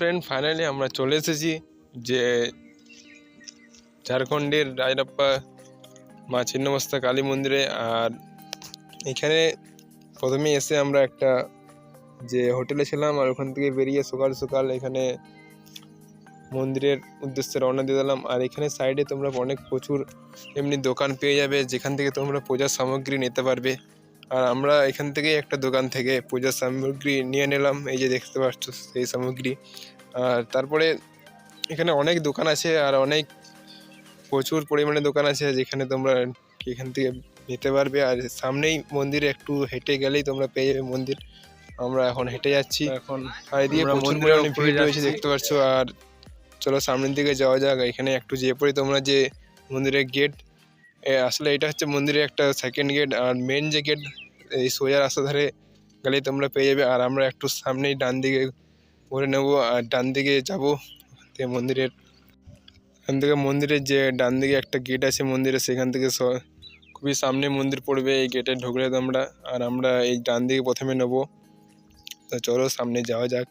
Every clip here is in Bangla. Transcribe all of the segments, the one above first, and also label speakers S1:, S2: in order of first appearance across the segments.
S1: ফ্রেন্ড ফাইনালি আমরা চলে এসেছি যে ঝাড়খণ্ডের রায়রাপ্পা মা ছিন্নমস্তা কালী মন্দিরে। আর এখানে প্রথমে এসে আমরা একটা যে হোটেলে ছিলাম আর ওখান থেকে বেরিয়ে সকাল সকাল এখানে মন্দিরের উদ্দেশ্যে রওনা দিয়ে দিলাম। আর এখানে সাইডে তোমরা অনেক প্রচুর এমনি দোকান পেয়ে যাবে, যেখান থেকে তোমরা পূজার সামগ্রী নিতে পারবে। আর আমরা এখান থেকে একটা দোকান থেকে পূজার সামগ্রী নিয়ে নিলাম। এই যে দেখতে পাচ্ছ সেই সামগ্রী। আর তারপরে এখানে অনেক দোকান আছে আর অনেক প্রচুর পরিমাণে দোকান আছে যেখানে তোমরা এখান থেকে নিতে পারবে। আর সামনেই মন্দিরে একটু হেঁটে গেলেই তোমরা পেয়ে যাবে মন্দির। আমরা এখন হেঁটে যাচ্ছি। এখন আর প্রচুর পরিমাণে ভিড় রয়েছে দেখতে পাচ্ছ। আর চলো সামনের দিকে যাওয়া যাক। এখানে একটু যেয়ে পড়ি তোমরা যে মন্দিরের গেট আসলে এটা হচ্ছে মন্দিরের একটা সেকেন্ড গেট আর মেন যে গেট এই সোজা রাস্তা ধারে গেলেই তোমরা পেয়ে যাবে। আর আমরা একটু সামনেই ডান দিকে ঘুরে নেব, আর ডান দিকে যাব। মন্দিরের, এখান থেকে মন্দিরের যে ডান দিকে একটা গেট আছে মন্দিরে, সেখান থেকে খুবই সামনে মন্দির পড়বে, এই গেটে ঢুকলে তো আমরা আর আমরা এই ডান দিকে প্রথমে নেব। তো চলো সামনে যাওয়া যাক।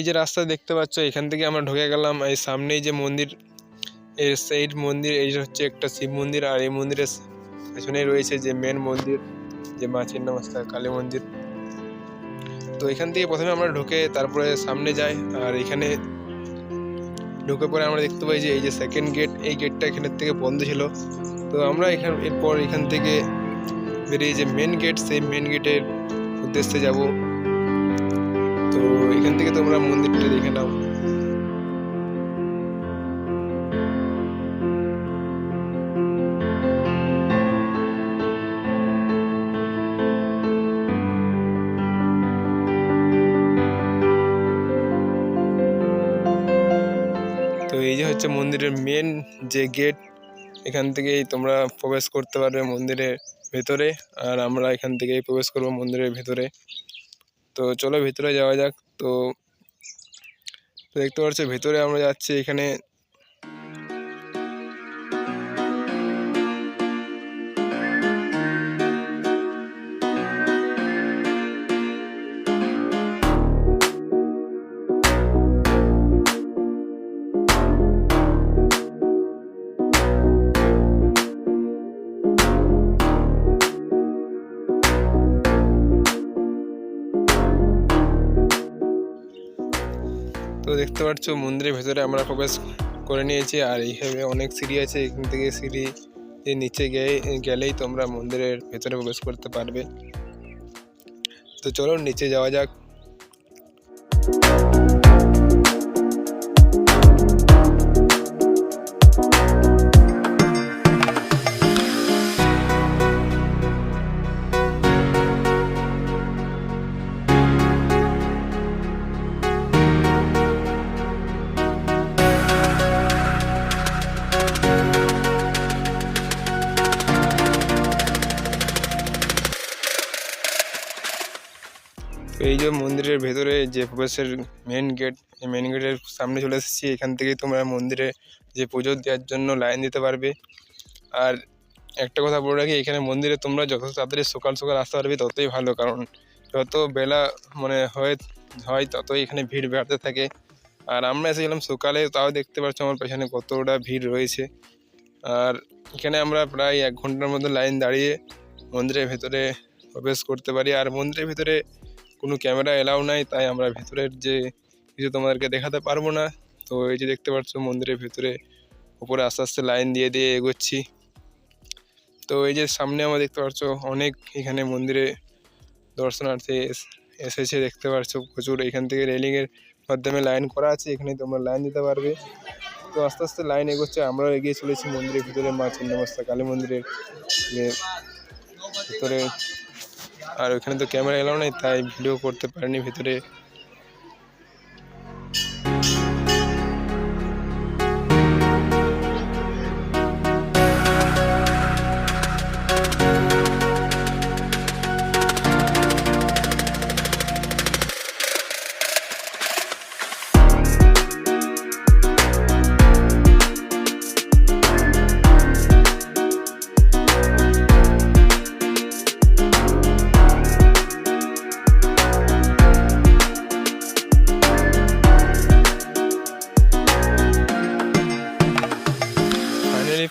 S1: এই যে রাস্তা দেখতে পাচ্ছ, এখান থেকে আমরা ঢুকে গেলাম এই সামনেই যে মন্দির এর সাইড মন্দির, এই হচ্ছে একটা শিব মন্দির, আর এই মন্দিরের পেছনেই রয়েছে যে মেন মন্দির, যে মা ছিন্নমস্তা কালী মন্দির। তো এখান থেকে প্রথমে আমরা ঢুকে তারপরে সামনে যাই, আর এখানে ঢুকে পরে আমরা দেখতে পাই যে এই যে সেকেন্ড গেট এই গেটটা এখানের থেকে বন্ধ ছিল। তো আমরা এখান, এরপর এখান থেকে বেরিয়ে যে মেন গেট সেই মেন গেটের উদ্দেশ্যে যাব। তো এখান থেকে তোমরা মন্দিরটা দেখে নাও। তো এই যে হচ্ছে মন্দিরের মেন যে গেট এখান থেকেই তোমরা প্রবেশ করতে পারবে মন্দিরের ভেতরে, আর আমরা এখান থেকেই প্রবেশ করব মন্দিরের ভেতরে। তো চলো ভেতরে যাওয়া যাক। তো দেখতে পাচ্ছ ভেতরে আমরা যাচ্ছি এখানে দেখতে পাচ্ছ, মন্দিরের ভেতরে আমরা প্রবেশ করে নিয়েছি। আর এইভাবে অনেক সিঁড়ি আছে, এখান থেকে সিঁড়ি নিচে গিয়ে, গেলেই তোমরা মন্দিরের ভেতরে প্রবেশ করতে পারবে। তো চলো, নিচে যাওয়া যাক। এই যে মন্দিরের ভেতরে যে প্রবেশের মেন গেট এই মেন গেটের সামনে চলে এসেছি। এখান থেকেই তোমরা মন্দিরে যে পুজো দেওয়ার জন্য লাইন দিতে পারবে। আর একটা কথা বলে রাখি, এখানে মন্দিরে তোমরা যত তাড়াতাড়ি সকাল সকাল আসতে পারবে, ততই ভালো। কারণ যত বেলা মানে হয় হয় ততই এখানে ভিড় বাড়তে থাকে। আর আমরা এসেছিলাম সকালে, তাও দেখতে পাচ্ছ আমার পেছনে কতটা ভিড় রয়েছে। আর এখানে আমরা প্রায় এক ঘণ্টার মতো লাইন দাঁড়িয়ে মন্দিরের ভেতরে প্রবেশ করতে পারি। আর মন্দিরের ভেতরে কোনো ক্যামেরা এলাও নাই, তাই আমরা ভেতরের যে কিছু তোমাদেরকে দেখাতে পারব না। তো এই যে দেখতে পাচ্ছ মন্দিরের ভেতরে, উপরে আস্তে আস্তে লাইন দিয়ে দিয়ে এগোচ্ছি। তো এই যে সামনে আমরা দেখতে পাচ্ছ অনেক এখানে মন্দিরে দর্শনার্থী এস- এসেছে, দেখতে পাচ্ছ প্রচুর। এখান থেকে রেলিংয়ের মাধ্যমে লাইন করা আছে, এখানে তোমরা লাইন দিতে পারবে। তো আস্তে আস্তে লাইন এগোচ্ছে, আমরাও এগিয়ে চলেছি মন্দিরের ভিতরে, মা ছিন্নমস্তা কালী মন্দিরের ভিতরে আর ওখানে তো ক্যামেরা এলাও নাই তাই ভিডিও করতে পারিনি ভিতরে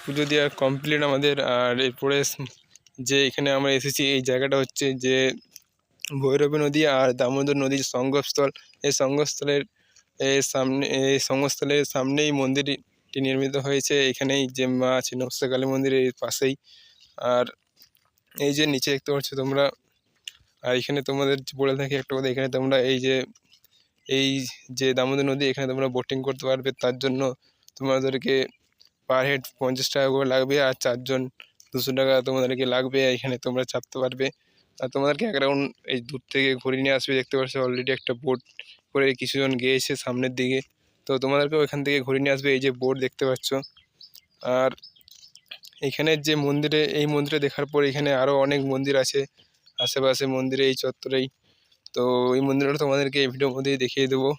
S1: পুজো দেওয়া কমপ্লিট আমাদের, আর এরপরে যে এখানে আমরা এসেছি, এই জায়গাটা হচ্ছে যে ভৈরবী নদী আর দামোদর নদীর সঙ্গমস্থল এই সঙ্গমস্থলের এর সামনে, এই সঙ্গমস্থলের সামনেই মন্দিরটি নির্মিত হয়েছে। এখানেই যে মা আছে কালী মন্দিরের পাশেই। আর এই যে নিচে দেখতে পাচ্ছ তোমরা, আর এখানে তোমাদের বলে থাকি একটা কথা, এখানে তোমরা এই যে এই যে দামোদর নদী, এখানে তোমরা বোটিং করতে পারবে। তার জন্য তোমাদেরকে পার হেড পঞ্চাশ টাকা করে লাগবে আর চারজন দুশো টাকা তোমাদেরকে লাগবে, এখানে তোমরা চাপতে পারবে। আর তোমাদেরকে এক রাউন্ড এই দূর থেকে ঘুরে নিয়ে আসবে, দেখতে পাচ্ছ অলরেডি একটা বোট করে কিছুজন গিয়েছে সামনের দিকে। তো তোমাদেরকেও এখান থেকে ঘুরিয়ে নিয়ে আসবে, এই যে বোট দেখতে পাচ্ছ। আর এখানে যে মন্দিরে, এই মন্দিরে দেখার পর এখানে আরও অনেক মন্দির আছে, আশেপাশে মন্দিরে, এই চত্বরেই। তো এই মন্দিরটা তোমাদেরকে এই ভিডিওর মধ্যেই দেখিয়ে দেবো।